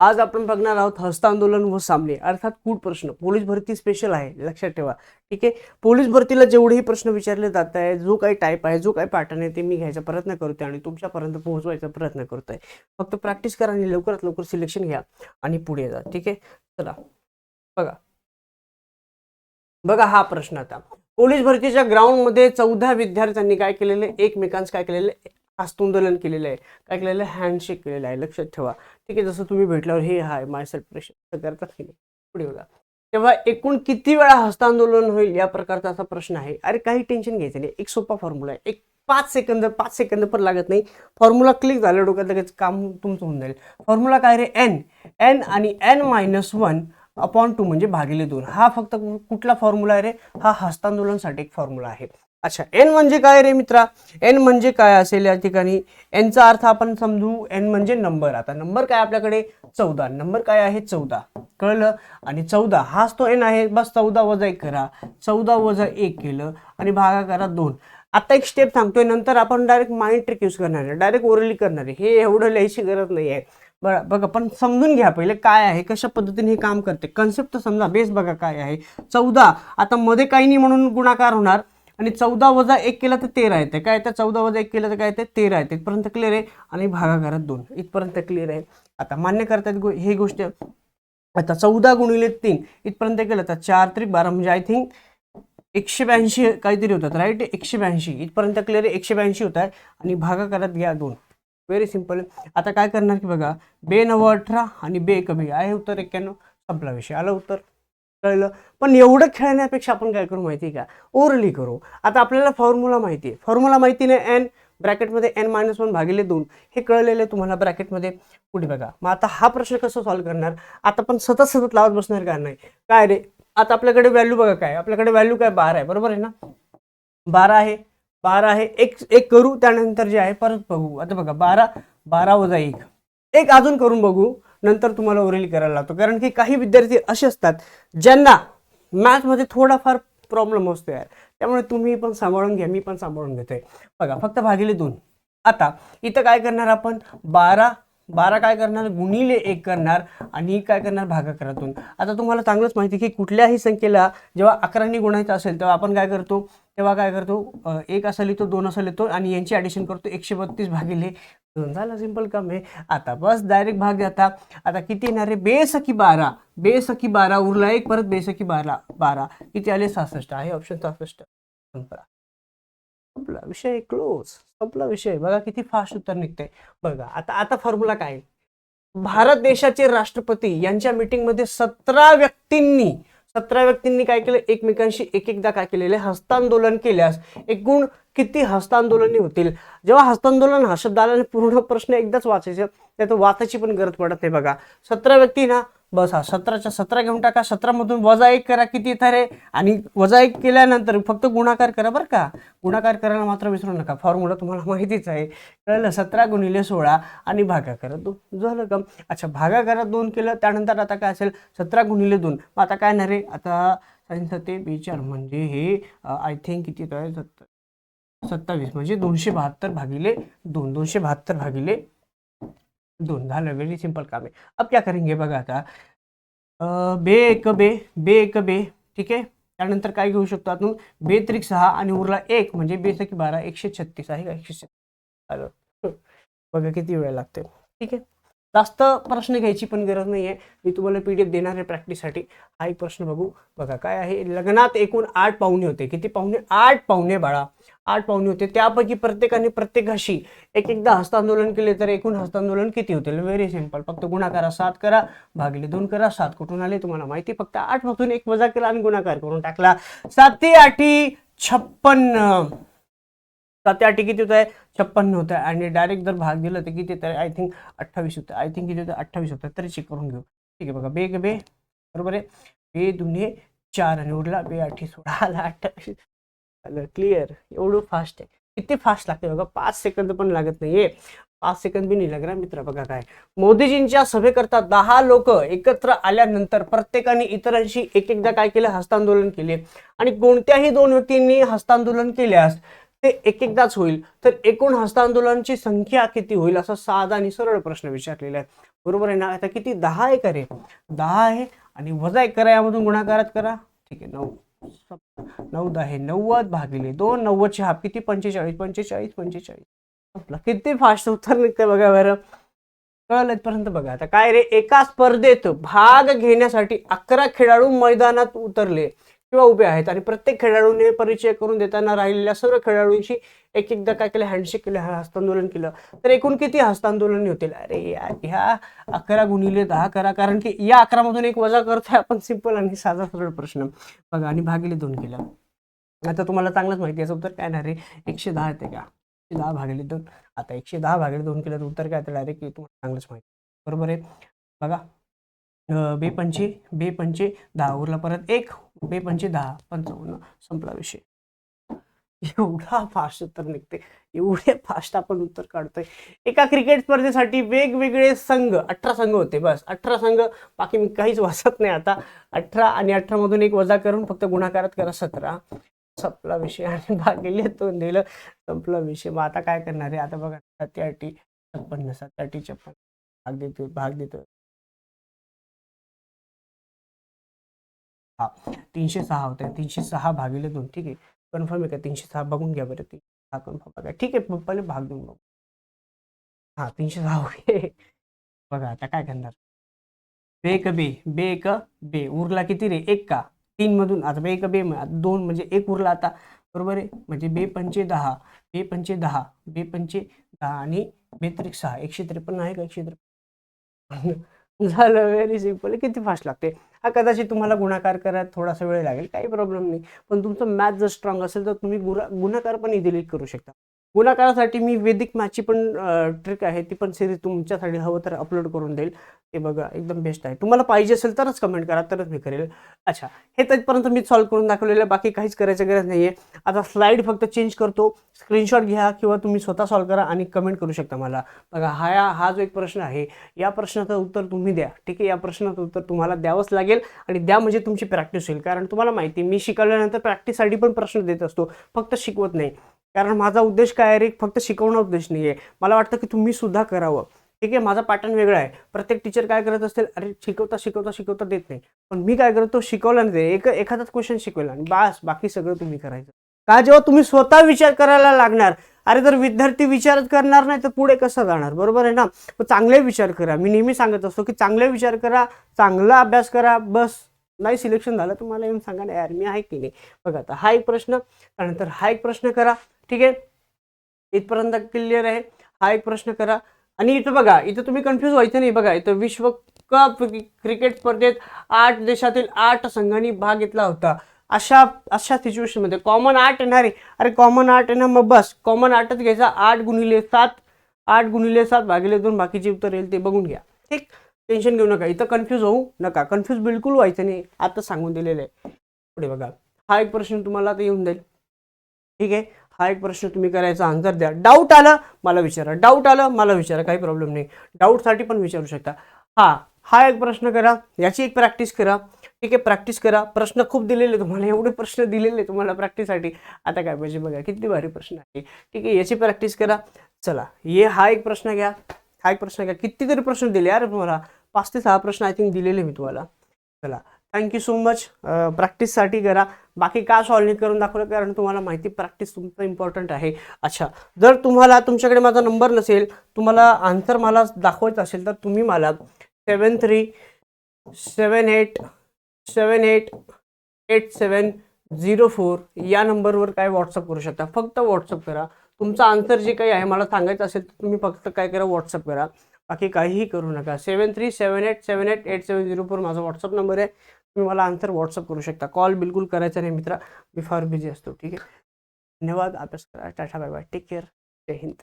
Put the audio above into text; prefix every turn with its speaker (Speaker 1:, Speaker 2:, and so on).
Speaker 1: आज आपण बघणार आहोत हस्तांदोलन व सामने. अर्थात कूट प्रश्न. पोलीस भरती स्पेशल आहे. लक्षात ठेवा. ठीक आहे? पोलीस भरतीला जेवढेही प्रश्न विचारले जात आहे जो काही टाईप आहे जो काही पॅटर्न आहे ते मी घ्यायचा प्रयत्न करतोय आणि तुमच्यापर्यंत पोहोचवायचा प्रयत्न करतोय. फक्त प्रॅक्टिस करा आणि लवकरात लवकर सिलेक्शन घ्या आणि पुढे जा. ठीक आहे? चला. बघा. बघा हा प्रश्न आता. पोलीस भरतीच्या ग्राउंडमध्ये चौदा विद्यार्थ्यांनी काय केलेले एकमेकांचं काय केलेलं हस्तांदोलन केलेलं आहे. काय केलेलं आहे? हँडशेक केलेलं आहे. लक्षात ठेवा. ठीक आहे जसं तुम्ही भेटल्यावर हे हाय माय सेल्फ करतात की नाही? पुढे बघा. तेव्हा एकूण किती वेळा हस्तांदोलन होईल या प्रकारचा असा प्रश्न आहे? अरे काही टेन्शन घ्यायचं नाही. एक सोपा फॉर्म्युला आहे. एक पाच सेकंद पाच सेकंद पण लागत नाही. फॉर्म्युला क्लिक झालं डोक्यात लगेच काम तुमचं होऊन जाईल. फॉर्म्युला काय रे? एन एन आणि N minus one upon two म्हणजे भागिले दोन. हा फक्त कुठला फॉर्म्युला आहे रे? हा हस्तांदोलनसाठी एक फॉर्म्युला आहे. अच्छा एन म्हणजे काय रे मित्रा? एन म्हणजे काय असेल या ठिकाणी? एनचा अर्थ आपण समजू एन म्हणजे नंबर आता नंबर काय आपल्याकडे? चौदा. नंबर काय आहे? चौदा. कळलं? आणि चौदा हाच तो एन आहे. बस चौदा वजा एक करा. चौदा वजा एक केलं आणि भागा करा दोन. आता एक स्टेप सांगतोय. नंतर आपण डायरेक्ट माइंड ट्रिक यूज करणार आहे. डायरेक्ट ओरली करणार आहे. हे एवढं लिहायची गरज नाही आहे. बरं बघा पण समजून घ्या पहिले काय आहे कशा पद्धतीने हे काम करते. कन्सेप्ट समजा बेस बघा काय आहे. चौदा. आता मध्ये काही नाही म्हणून गुणाकार होणार. आणि चौदा वजा एक केलं तर तेरा येते. काय येतं? चौदा वजा एक केलं तर काय येते? तेरा येते. इथपर्यंत क्लिअर आहे. आणि भागाकारात दोन. इथपर्यंत क्लिअर आहे. आता मान्य करतात गो- हे गोष्ट. आता चौदा गुणिले तीन. इथपर्यंत केलं तर चार त्रिक बारा. म्हणजे आय थिंक एकशे ब्याऐंशी काहीतरी होतात राईट एकशे ब्याऐंशी. इथपर्यंत क्लिअर आहे. एकशे ब्याऐंशी होत आहे आणि भागाकारात घ्या दोन. व्हेरी सिंपल आता काय करणार की बघा बे नव्वद अठरा आणि बे कमी. आहे उत्तर एक्क्याण्णव? संपला विषय. आलं उत्तर? कळलं? पण एवढं खेळण्यापेक्षा आपण काय करू माहिती आहे का? ओरली करू. आता आपल्याला फॉर्म्युला माहिती आहे फॉर्म्युला माहिती नाही एन ब्रॅकेटमध्ये एन मायनस वन भागिले दोन. हे कळलेलं तुम्हाला ब्रॅकेटमध्ये. पुढे बघा. मग आता हा प्रश्न कसं सॉल्व्ह करणार? आता पण सतत सतत लावत बसणार का नाही? काय रे? आता आपल्याकडे व्हॅल्यू बघा काय? आपल्याकडे व्हॅल्यू काय? बारा आहे. बरोबर आहे ना? बारा आहे. बारा आहे. एक एक करू त्यानंतर जे आहे परत बघू. आता बघा बारा बारा वजा एक. एक अजून करून बघू. नंतर तुम्हाला ओरेली करायला लागतो. कारण की काही विद्यार्थी असे असतात ज्यांना मॅथमध्ये थोडाफार प्रॉब्लेम असतो यार त्यामुळे तुम्ही पण सांभाळून घ्या मी पण सांभाळून घेतोय. बघा फक्त भागिले दोन. आता इथं काय करणार आपण? बारा बारा काय करणार? गुणिले एक करणार आणि काय करणार? भागाकारातून. आता तुम्हाला चांगलंच माहिती आहे की कुठल्याही संख्येला जेव्हा अकराने गुणायचं असेल तेव्हा आपण काय करतो? तेव्हा काय करतो एक असा लिहितो दोन असा लिहितो आणि यांची ॲडिशन करतो एकशे बत्तीस भागिले दोन. झालं सिंपल काम आहे आता बस डायरेक्ट भाग जाता. आता किती येणार आहे? बेसकी बारा. बेसकी बारा उरला एक परत बेसकी बारा बारा. किती आले? सहासष्ट. आहे ऑप्शन सहासष्ट. संपला संपला विषय क्लोज संपला विषय. बघा किती फास्ट उत्तर निघतंय. बघा आता आता फॉर्म्युला काय? भारत देशाचे राष्ट्रपती यांच्या मीटिंगमध्ये सतरा व्यक्तींनी सतरा व्यक्तींनी काय केलं? एकमेकांशी एक एकदा काय केलेले हस्तांदोलन केल्यास एकूण किती हस्तांदोलने होतील? जेव्हा हस्तांदोलन हा शब्द पूर्ण प्रश्न एकदाच वाचायचं त्यात वाचायची पण गरज पडत नाही बघा. सतरा व्यक्ती ना बस हा सतराच्या सतरा घेऊन टाका. सतरामधून वजा एक करा किती येतात रे? आणि वजा एक केल्यानंतर फक्त गुणाकार करा बरं का. गुणाकार करायला मात्र विसरू नका. फॉर्म्युला तुम्हाला माहितीच आहे. कळलं? सतरा गुणिले सोळा आणि भागाकार दोन. झालं का? अच्छा भागाकारात दोन केलं त्यानंतर आता काय असेल? सतरा गुणिले दोन. मग आता काय नाही रे आता साईन्स ते बेचार म्हणजे हे आय थिंक किती येत आहे सत्तर सत्तावीस. म्हणजे दोनशे बहात्तर भागिले दोन. दोनशे बहात्तर भागिले दोन झालं व्हेरी सिंपल काम आहे. अब क्या करेंगे बघा आता. अं, बे एक बे बे एक बे ठीक आहे? त्यानंतर काय घेऊ शकतो आपण? बे त्रिक सहा आणि उरला एक म्हणजे बेसकी बारा एकशे छत्तीस आहे का? एकशे छत्तीस. आलं. बघा किती वेळ लागते ठीक आहे? जास्त प्रश्न घ्यायची पण गरज नाही आहे मी तुम्हाला पी डी एफ देणार आहे प्रॅक्टिससाठी. हा एक प्रश्न बघू. बघा काय आहे? लग्नात एकूण आठ पाहुणे होते. किती पाहुणे? आठ पाहुणे बाळा. आठ पाहुणे होते. त्यापैकी प्रत्येकाने प्रत्येकाशी एक एकदा हस्तांदोलन केले तर एकूण हस्तांदोलन किती होतील व्हेरी सिंपल फक्त गुणाकारा सात करा भागिले दोन करा सात कुठून आले तुम्हाला माहिती. फक्त आठ मधून एक वजा केला आणि गुणाकार करून टाकला. साती आठी छप्पन्न. साती आठी किती होत आहे छप्पन्न होतं आणि डायरेक्ट जर भाग दिला तर किती तर आय थिंक अठ्ठावीस होतं आय थिंक किती होतं अठ्ठावीस होतं तरी चेक करून घेऊ. ठीक आहे बघा. बे बे बरोबर आहे? बे दुने चार आणि उरला. बे आठी सोळा. आला अठ्ठावीस. आलं क्लिअर एवढं फास्ट आहे. किती फास्ट लागते बघा. पाच सेकंद पण लागत नाहीये. पाच सेकंद बी नाही लागणार मित्र बघा काय. मोदीजींच्या सभेकरता दहा लोक एकत्र आल्यानंतर प्रत्येकाने इतरांशी एक एकदा काय केलं? हस्तांदोलन केले. आणि कोणत्याही दोन व्यक्तींनी हस्तांदोलन केल्यास ते एक एकदाच होईल. तर एकूण हस्तांदोलनची संख्या किती होईल? असा साधा आणि सरळ प्रश्न विचारलेला आहे. बरोबर आहे ना? आता किती? दहा एकर आहे दहा आहे आणि वजा एक करा. यामधून गुणाकारात करा. ठीक आहे नऊ. नऊ दहा नव्वद भागिले दोन नव्वदचे हाफ किती? पंचेचाळीस पंचेचाळीस पंचेचाळीस. आपला किती फास्ट उत्तर निघते बघा बरं. कळलं इथपर्यंत बघा. आता काय रे? एका स्पर्धेत भाग घेण्यासाठी अकरा खेळाडू मैदानात उतरले. किंवा उभे आहेत आणि प्रत्येक खेळाडूने परिचय करून देताना राहिलेल्या सर्व खेळाडूंशी एक एकदा काय केलं हँडशेक केलं हस्तांदोलन केलं. तर एकूण किती हस्तांदोलन होतील? अरे यार ह्या अकरा गुणिले दहा करा. कारण की या अकरामधून एक वजा करतोय आपण सिंपल आणि साधा सरळ प्रश्न. बघा आणि भागिले दोन केलं. आता तुम्हाला चांगलंच माहिती याचं उत्तर काय नाही रे एकशे दहा येते का? एकशे दहा भागिले दोन. आता एकशे दहा भागिले दोन केलं तर उत्तर काय डायरेक्ट तुम्हाला चांगलंच माहिती आहे. बरोबर आहे? बघा अं, बे पंचे बे पंचे दहा. उरला परत एक. बे पंचे म्हणजे दहा पंचावन्न संपला विषय. एवढा फास्ट उत्तर निघते. एवढे फास्ट आपण उत्तर काढतोय. एका क्रिकेट स्पर्धेसाठी वेगवेगळे संघ अठरा संघ होते बस. अठरा संघ बाकी मी काहीच वाचत नाही आता. अठरा आणि अठरा मधून एक वजा करून फक्त गुणाकारात करा सतरा. संपला विषय आणि भागिले तो दिलं संपला विषय. मग आता काय करणार आहे? आता बघा सत्या अटी छप्पन्न सत्या अटी छप्पन्न भाग देतोय भाग देतोय. हा तीनशे सहा होते. तीनशे सहा भागिले दोन ठीक आहे. कन्फर्म आहे का? तीनशे सहा बघून घ्या बरं तीनशे सहा कन्फर्म बघा. ठीक आहे पप्पाने भाग देऊन बघू. हा तीनशे सहा ओके बघा आता काय करणार? बे एक बे बे एक बे. उरला किती रे? एक का? तीन मधून. आता बे एक बे आता दोन म्हणजे एक उरला आता. बरोबर आहे? म्हणजे बे पंचे दहा. बे पंचे दहा. बे पंचे दहा आणि बेत्रिक सहा. एकशे त्रेपन्न आहे का? एकशे त्रेपन्न? झालं व्हेरी सिंपल किती फास्ट लागते? हा कदाचित तुम्हाला गुणाकार करायला थोडासा वेळ लागेल काही प्रॉब्लेम नाही. पण तुमचं मॅथ जर स्ट्रॉंग असेल तर तुम्ही गुणा गुणाकार पण इझिली करू शकता. गुणाकारासाठी मी वेदिक मॅथची पण ट्रिक आहे ती पण सिरीज तुमच्यासाठी हवं तर अपलोड करून देईल. ते बघा एकदम बेस्ट आहे. तुम्हाला पाहिजे असेल तरच कमेंट करा तरच मी करेल. अच्छा हे तिथपर्यंत मी सॉल्व करून दाखवलेलं आहे. बाकी काहीच करायची गरज नाही आहे आता स्लाईड फक्त चेंज करतो. स्क्रीनशॉट घ्या किंवा तुम्ही स्वतः सॉल्व करा आणि कमेंट करू शकता मला. बघा हा हा जो एक प्रश्न आहे या प्रश्नाचं उत्तर तुम्ही द्या. ठीक आहे या प्रश्नाचं उत्तर तुम्हाला द्यावंच लागेल आणि द्या म्हणजे तुमची प्रॅक्टिस होईल. कारण तुम्हाला माहिती मी शिकवल्यानंतर प्रॅक्टिससाठी पण प्रश्न देत असतो. फक्त शिकवत नाही. कारण माझा उद्देश काय आहे रे? फक्त शिकवणं उद्देश नाही आहे मला वाटतं की तुम्ही सुद्धा करावं. ठीक आहे? माझा पॅटर्न वेगळा आहे. प्रत्येक टीचर काय करत असेल अरे शिकवता शिकवता शिकवता देत नाही. पण मी काय करतो? शिकवलं नाही एक एखादाच क्वेश्चन शिकवला आणि बास बाकी सगळं तुम्ही करायचं. का जेव्हा तुम्ही स्वतः विचार करायला लागणार? अरे जर विद्यार्थी विचारच करणार नाही तर पुढे कसं जाणार? बरोबर आहे ना? मग चांगले विचार करा. मी नेहमी सांगत असतो की चांगले विचार करा चांगला अभ्यास करा बस. नाही सिलेक्शन झालं तुम्हाला येऊन सांगा ना यार मी आहे की नाही? बघा आता हा एक प्रश्न त्यानंतर हा एक प्रश्न करा. ठीक आहे? इथपर्यंत क्लिअर आहे. हा एक प्रश्न करा. आणि इथं बघा इथं तुम्ही कन्फ्यूज व्हायचं नाही. बघा इथं विश्व कप क्रिकेट स्पर्धेत आठ देशातील आठ संघांनी भाग घेतला होता. अशा अशा सिच्युएशनमध्ये कॉमन आर्ट येणार आहे. अरे कॉमन आर्ट येणार ना मग बस. कॉमन आर्टच घ्यायचा. आठ गुणिले सात. आठ गुणिले सात भागिले दोन बाकीचे उत्तर येईल ते बघून घ्या. ठीक? टेन्शन घेऊ नका. इथं कन्फ्यूज होऊ नका. कन्फ्यूज बिलकुल व्हायचं नाही. आता सांगून दिलेलं आहे. पुढे बघा. हा एक प्रश्न तुम्हाला आता येऊन जाईल. ठीक आहे? हा एक प्रश्न तुम्ही करायचा आन्सर द्या. डाऊट आलं मला विचारा. डाऊट आलं मला विचारा. काही प्रॉब्लेम नाही. डाऊटसाठी पण विचारू शकता. हा हा एक प्रश्न करा. याची एक प्रॅक्टिस करा. ठीक आहे? प्रॅक्टिस करा. प्रश्न खूप दिलेले तुम्हाला. एवढे प्रश्न दिलेले तुम्हाला प्रॅक्टिससाठी आता काय पाहिजे बघा. किती भारी प्रश्न आहे. ठीक आहे? याची प्रॅक्टिस करा. चला. ये हा एक प्रश्न घ्या. हा एक प्रश्न घ्या. कितीतरी प्रश्न दिले यार तुम्हाला. पाच ते सहा प्रश्न आय थिंक दिलेले मी तुम्हाला. चला. थँक्यू सो मच प्रॅक्टिससाठी करा. बाकी का सॉल्व करून दाखवलं? कारण तुम्हाला माहिती प्रॅक्टिस तुमचं इम्पॉर्टंट आहे. अच्छा. जर तुम्हाला तुमच्याकडे माझा नंबर नसेल तुम्हाला आन्सर मला दाखवायचं असेल तर तुम्ही मला seven three seven eight seven eight eight seven zero four या नंबरवर काय व्हॉट्सअप करू शकता? फक्त व्हॉट्सअप करा. तुमचा आन्सर जे काही आहे मला सांगायचं असेल तर तुम्ही फक्त काय करा व्हॉट्सअप करा. बाकी काहीही करू नका. Seven three seven eight seven eight eight seven zero four माझा व्हॉट्सअप नंबर आहे. तुम्ही मला आन्सर व्हॉट्सअप करू शकता. कॉल बिलकुल करायचा नाही मित्रा. मी फार बिझी असतो. ठीक आहे? धन्यवाद. अभ्यास करा. Tata bye bye. Take care. जय हिंद.